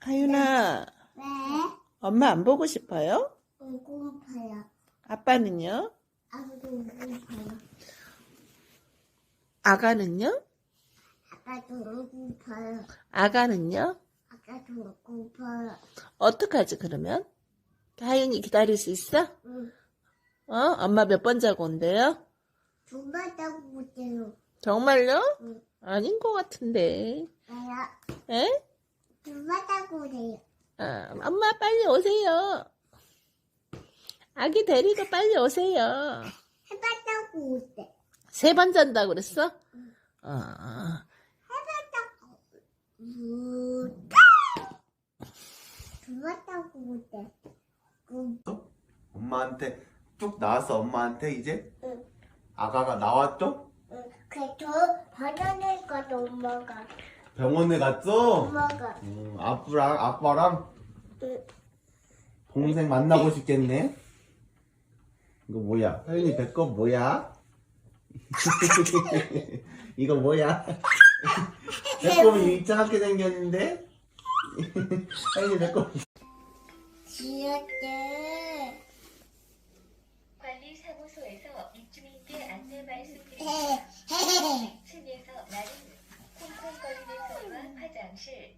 하윤아, 왜? 엄마 안 보고 싶어요? 고파요. 아빠는요? 아빠도 고파요. 아가는요? 아빠도 고파요. 아가는요? 아빠도 고파요. 어떡하지, 그러면? 하윤이 기다릴 수 있어? 응. 어? 엄마 몇 번 자고 온대요? 두번 따고 못해요. 정말요? 응. 아닌 것 같은데. 나야. 에? 아, 엄마 빨리 오세요. 아기 데리고 빨리 오세요. 해봐 따고 오대. 세번 잔다 고 그랬어? 어. 음. 두번 따고 오대. 응. 엄마한테 뚝 나왔어 엄마한테 이제 응. 아가가 나왔죠? 응. 그저 바나나 거도 엄마가. 병원에 갔어? 엄마가. 음, 아빠랑 아빠랑 응. 동생 만나고 싶겠네 이거 뭐야? 혜윤이 배꼽 뭐야? 이거 뭐야? 배꼽이 이상하게 생겼는데? 혜윤이 배꼽 지었대. 관리사무소에서 입주민께 안내 말씀드립니다. 헤헤헤. 2층에서 나는 쿵쿵거리는 소리와 화장실,